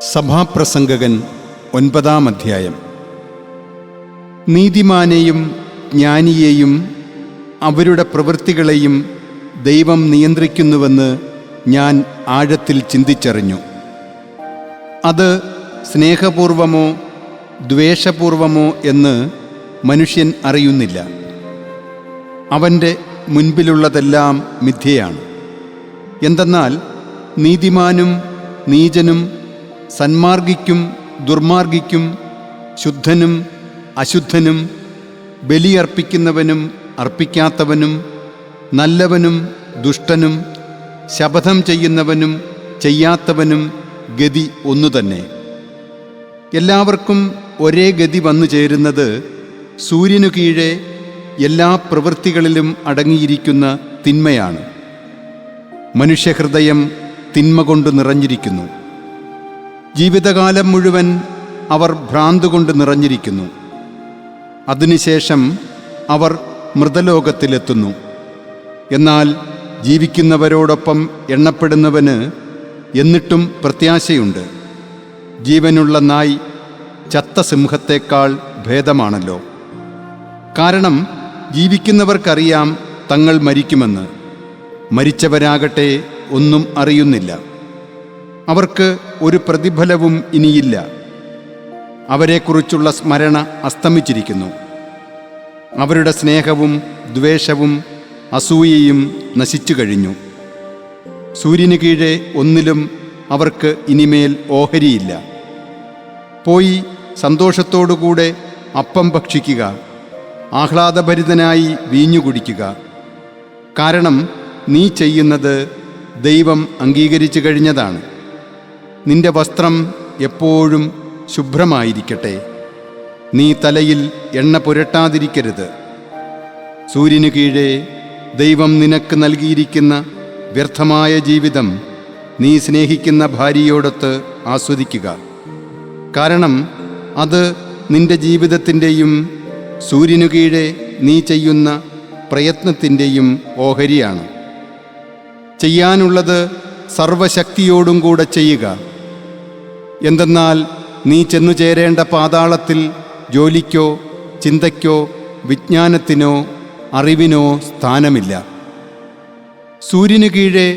സഭാപ്രസംഗകൻ ഒൻപതാം അധ്യായം. നീതിമാനെയും ജ്ഞാനിയെയും അവരുടെ പ്രവൃത്തികളെയും ദൈവം നിയന്ത്രിക്കുന്നുവെന്ന് ഞാൻ ആഴത്തിൽ ചിന്തിച്ചറിഞ്ഞു. അത് സ്നേഹപൂർവമോ ദ്വേഷപൂർവമോ എന്ന് മനുഷ്യൻ അറിയുന്നില്ല. അവന്റെ മുൻപിലുള്ളതെല്ലാം മിഥ്യയാണ്. എന്തെന്നാൽ നീതിമാനും നീചനും സന്മാർഗിക്കും ദുർമാർഗിക്കും ശുദ്ധനും അശുദ്ധനും ബലിയർപ്പിക്കുന്നവനും അർപ്പിക്കാത്തവനും നല്ലവനും ദുഷ്ടനും ശപഥം ചെയ്യുന്നവനും ചെയ്യാത്തവനും ഗതി ഒന്നുതന്നെ എല്ലാവർക്കും ഒരേ ഗതി വന്നു ചേരുന്നത് സൂര്യനു കീഴെ എല്ലാ പ്രവൃത്തികളിലും അടങ്ങിയിരിക്കുന്ന തിന്മയാണ്. മനുഷ്യഹൃദയം തിന്മ കൊണ്ട് നിറഞ്ഞിരിക്കുന്നു. ജീവിതകാലം മുഴുവൻ അവർ ഭ്രാന്തുകൊണ്ട് നിറഞ്ഞിരിക്കുന്നു. അതിനുശേഷം അവർ മൃതലോകത്തിലെത്തുന്നു. എന്നാൽ ജീവിക്കുന്നവരോടൊപ്പം എണ്ണപ്പെടുന്നവന് എന്നിട്ടും പ്രത്യാശയുണ്ട്. ജീവനുള്ള നായ് ചത്ത സിംഹത്തേക്കാൾ ഭേദമാണല്ലോ. കാരണം ജീവിക്കുന്നവർക്കറിയാം തങ്ങൾ മരിക്കുമെന്ന്. മരിച്ചവരാകട്ടെ ഒന്നും അറിയുന്നില്ല. അവർക്ക് ഒരു പ്രതിഫലവും ഇനിയില്ല. അവരെക്കുറിച്ചുള്ള സ്മരണ അസ്തമിച്ചിരിക്കുന്നു. അവരുടെ സ്നേഹവും ദ്വേഷവും അസൂയയും നശിച്ചു കഴിഞ്ഞു. സൂര്യന് കീഴെ ഒന്നിലും അവർക്ക് ഇനിമേൽ ഓഹരിയില്ല. പോയി സന്തോഷത്തോടുകൂടെ അപ്പം ഭക്ഷിക്കുക ആഹ്ലാദഭരിതനായി വീഞ്ഞു കുടിക്കുക. കാരണം നീ ചെയ്യുന്നത് ദൈവം അംഗീകരിച്ചു കഴിഞ്ഞതാണ്. നിന്റെ വസ്ത്രം എപ്പോഴും ശുഭ്രമായിരിക്കട്ടെ. നീ തലയിൽ എണ്ണ പുരട്ടാതിരിക്കരുത്. സൂര്യനു കീഴേ ദൈവം നിനക്ക് നൽകിയിരിക്കുന്ന വ്യർത്ഥമായ ജീവിതം നീ സ്നേഹിക്കുന്ന ഭാര്യയോടൊത്ത് ആസ്വദിക്കുക. കാരണം അത് നിന്റെ ജീവിതത്തിന്റെയും സൂര്യനു കീഴെ നീ ചെയ്യുന്ന പ്രയത്നത്തിന്റെയും ഓഹരിയാണ്. ചെയ്യാനുള്ളത് സർവശക്തിയോടും കൂടെ ചെയ്യുക. എന്തെന്നാൽ നീ ചെന്നു ചേരേണ്ട പാതാളത്തിൽ ജോലിക്കോ ചിന്തയ്ക്കോ വിജ്ഞാനത്തിനോ അറിവിനോ സ്ഥാനമില്ല. സൂര്യനു കീഴെ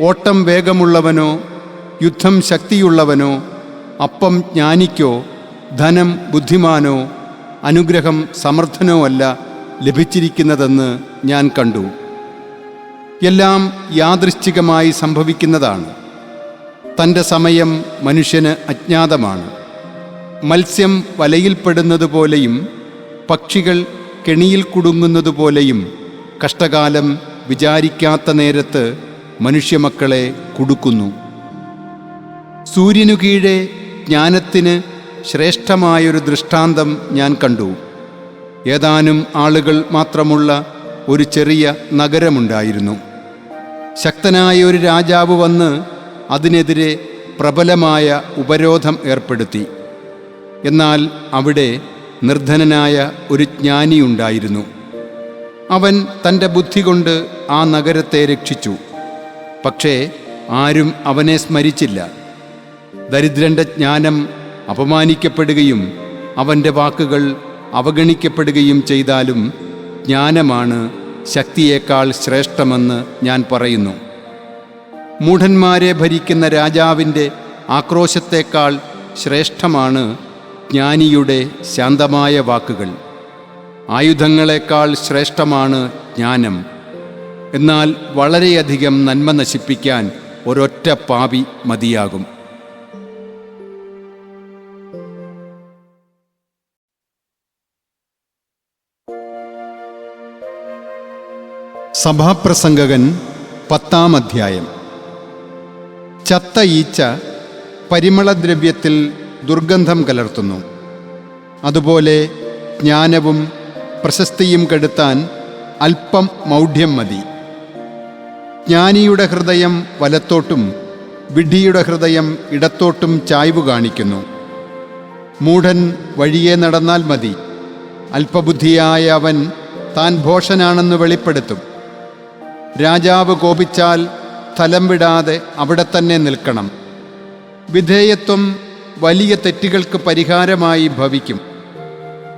ഓട്ടം വേഗമുള്ളവനോ യുദ്ധം ശക്തിയുള്ളവനോ അപ്പം ജ്ഞാനിക്കോ ധനം ബുദ്ധിമാനോ അനുഗ്രഹം സമർത്ഥനോ അല്ല ലഭിച്ചിരിക്കുന്നതെന്ന് ഞാൻ കണ്ടു. എല്ലാം യാദൃശ്ചികമായി സംഭവിക്കുന്നതാണ്. തന്റെ സമയം മനുഷ്യന് അജ്ഞാതമാണ്. മത്സ്യം വലയിൽപ്പെടുന്നത് പോലെയും പക്ഷികൾ കെണിയിൽ കുടുങ്ങുന്നതുപോലെയും കഷ്ടകാലം വിചാരിക്കാത്ത നേരത്ത് മനുഷ്യമക്കളെ കുടുക്കുന്നു. സൂര്യനു കീഴെ ജ്ഞാനത്തിന് ശ്രേഷ്ഠമായൊരു ദൃഷ്ടാന്തം ഞാൻ കണ്ടു. ഏതാനും ആളുകൾ മാത്രമുള്ള ഒരു ചെറിയ നഗരമുണ്ടായിരുന്നു. ശക്തനായ ഒരു രാജാവ് വന്ന് അതിനെതിരെ പ്രബലമായ ഉപരോധം ഏർപ്പെടുത്തി. എന്നാൽ അവിടെ നിർധനനായ ഒരു ജ്ഞാനിയുണ്ടായിരുന്നു. അവൻ തന്റെ ബുദ്ധി കൊണ്ട് ആ നഗരത്തെ രക്ഷിച്ചു. പക്ഷേ ആരും അവനെ സ്മരിച്ചില്ല. ദരിദ്രന്റെ ജ്ഞാനം അപമാനിക്കപ്പെടുകയും അവന്റെ വാക്കുകൾ അവഗണിക്കപ്പെടുകയും ചെയ്താലും ജ്ഞാനമാണ് ശക്തിയേക്കാൾ ശ്രേഷ്ഠമെന്ന് ഞാൻ പറയുന്നു. മൂഢന്മാരെ ഭരിക്കുന്ന രാജാവിന്റെ ആക്രോശത്തേക്കാൾ ശ്രേഷ്ഠമാണ് ജ്ഞാനിയുടെ ശാന്തമായ വാക്കുകൾ. ആയുധങ്ങളെക്കാൾ ശ്രേഷ്ഠമാണ് ജ്ഞാനം. എന്നാൽ വളരെയധികം നന്മ നശിപ്പിക്കാൻ ഒരൊറ്റ പാപി മതിയാകും. സഭാപ്രസംഗകൻ പത്താം അധ്യായം. ചത്ത ഈച്ച പരിമളദ്രവ്യത്തിൽ ദുർഗന്ധം കലർത്തുന്നു. അതുപോലെ ജ്ഞാനവും പ്രശസ്തിയും കെടുത്താൻ അല്പം മൗഢ്യം മതി. ജ്ഞാനിയുടെ ഹൃദയം വലത്തോട്ടും വിഡ്ഢിയുടെ ഹൃദയം ഇടത്തോട്ടും ചായ്വ് കാണിക്കുന്നു. മൂഢൻ വഴിയെ നടന്നാൽ മതി. അല്പബുദ്ധിയായ അവൻ താൻ ഭോഷനാണെന്ന് വെളിപ്പെടുത്തും. രാജാവ് കോപിച്ചാൽ സ്ഥലം വിടാതെ അവിടെ തന്നെ നിൽക്കണം. വിധേയത്വം വലിയ തെറ്റുകൾക്ക് പരിഹാരമായി ഭവിക്കും.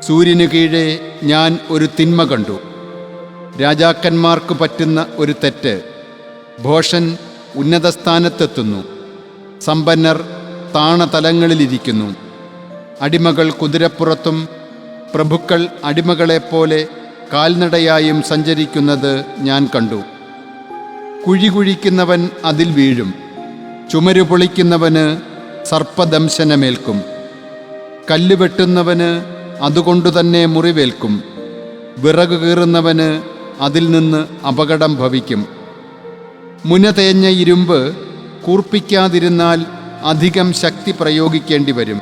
സൂര്യനു കീഴെ ഞാൻ ഒരു തിന്മ കണ്ടു. രാജാക്കന്മാർക്ക് പറ്റുന്ന ഒരു തെറ്റ്. ഭോഷൻ ഉന്നത സ്ഥാനത്തെത്തുന്നു സമ്പന്നർ താണതലങ്ങളിലിരിക്കുന്നു. അടിമകൾ കുതിരപ്പുറത്തും പ്രഭുക്കൾ അടിമകളെപ്പോലെ കാൽനടയായും സഞ്ചരിക്കുന്നത് ഞാൻ കണ്ടു. കുഴി കുഴിക്കുന്നവൻ അതിൽ വീഴും. ചുമരു പൊളിക്കുന്നവന് സർപ്പദംശനമേൽക്കും. കല്ല് വെട്ടുന്നവന് അതുകൊണ്ടുതന്നെ മുറിവേൽക്കും. വിറക് കീറുന്നവന് അതിൽ നിന്ന് അപകടം ഭവിക്കും. മുന തേഞ്ഞ ഇരുമ്പ് കൂർപ്പിക്കാതിരുന്നാൽ അധികം ശക്തി പ്രയോഗിക്കേണ്ടി വരും.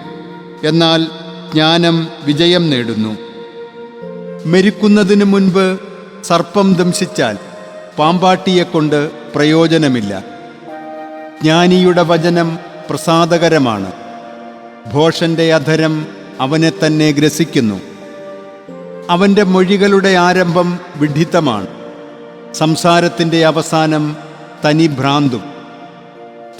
എന്നാൽ ജ്ഞാനം വിജയം നേടുന്നു. മെരുക്കുന്നതിനു മുൻപ് സർപ്പം ദംശിച്ചാൽ പാമ്പാട്ടിയെക്കൊണ്ട് പ്രയോജനമില്ല. ജ്ഞാനിയുടെ വചനം പ്രസാദകരമാണ്. ഭോഷന്റെ അധരം അവനെ തന്നെ ഗ്രസിക്കുന്നു. അവന്റെ മൊഴികളുടെ ആരംഭം വിഡിത്തമാണ് സംസാരത്തിന്റെ അവസാനം തനി ഭ്രാന്തും.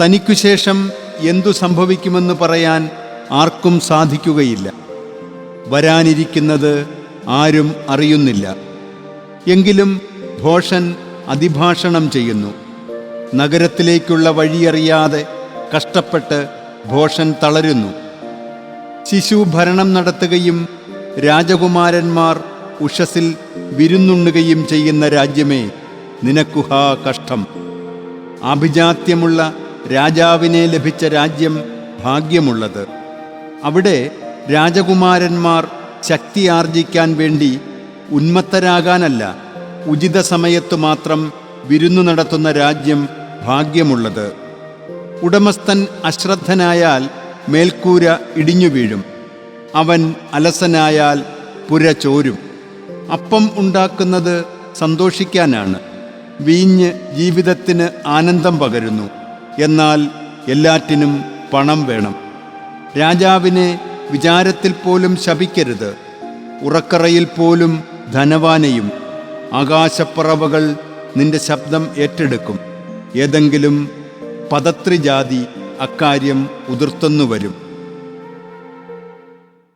തനിക്കു ശേഷം എന്തു സംഭവിക്കുമെന്ന് പറയാൻ ആർക്കും സാധിക്കുകയില്ല. വരാനിരിക്കുന്നത് ആരും അറിയുന്നില്ല. എങ്കിലും ഭോഷൻ അതിഭാഷണം ചെയ്യുന്നു. നഗരത്തിലേക്കുള്ള വഴിയറിയാതെ കഷ്ടപ്പെട്ട് ഭോഷൻ തളരുന്നു. ശിശു ഭരണം നടത്തുകയും രാജകുമാരന്മാർ ഉഷസിൽ വിരുന്നുണ്ണുകയും ചെയ്യുന്ന രാജ്യമേ നിനക്കുഹാ കഷ്ടം. ആഭിജാത്യമുള്ള രാജാവിനെ ലഭിച്ച രാജ്യം ഭാഗ്യമുള്ളത്. അവിടെ രാജകുമാരന്മാർ ശക്തി ആർജിക്കാൻ വേണ്ടി ഉന്മത്തരാകാനല്ല. ഉചിത സമയത്തു മാത്രം വിരുന്നു നടത്തുന്ന രാജ്യം ഭാഗ്യമുള്ളത്. ഉടമസ്ഥൻ അശ്രദ്ധനായാൽ മേൽക്കൂര ഇടിഞ്ഞു വീഴും. അവൻ അലസനായാൽ പുര ചോരും. അപ്പം ഉണ്ടാക്കുന്നത് സന്തോഷിക്കാനാണ്. വീഞ്ഞ് ജീവിതത്തിന് ആനന്ദം പകരുന്നു. എന്നാൽ എല്ലാറ്റിനും പണം വേണം. രാജാവിനെ വിചാരത്തിൽ പോലും ശപിക്കരുത്. ഉറക്കറയിൽ പോലും ധനവാനെയും ആകാശപ്പറവകൾ നിന്റെ ശബ്ദം ഏറ്റെടുക്കും. ഏതെങ്കിലും പദത്രിജാതി അക്കാര്യം ഉതിർത്തുന്നു വരും.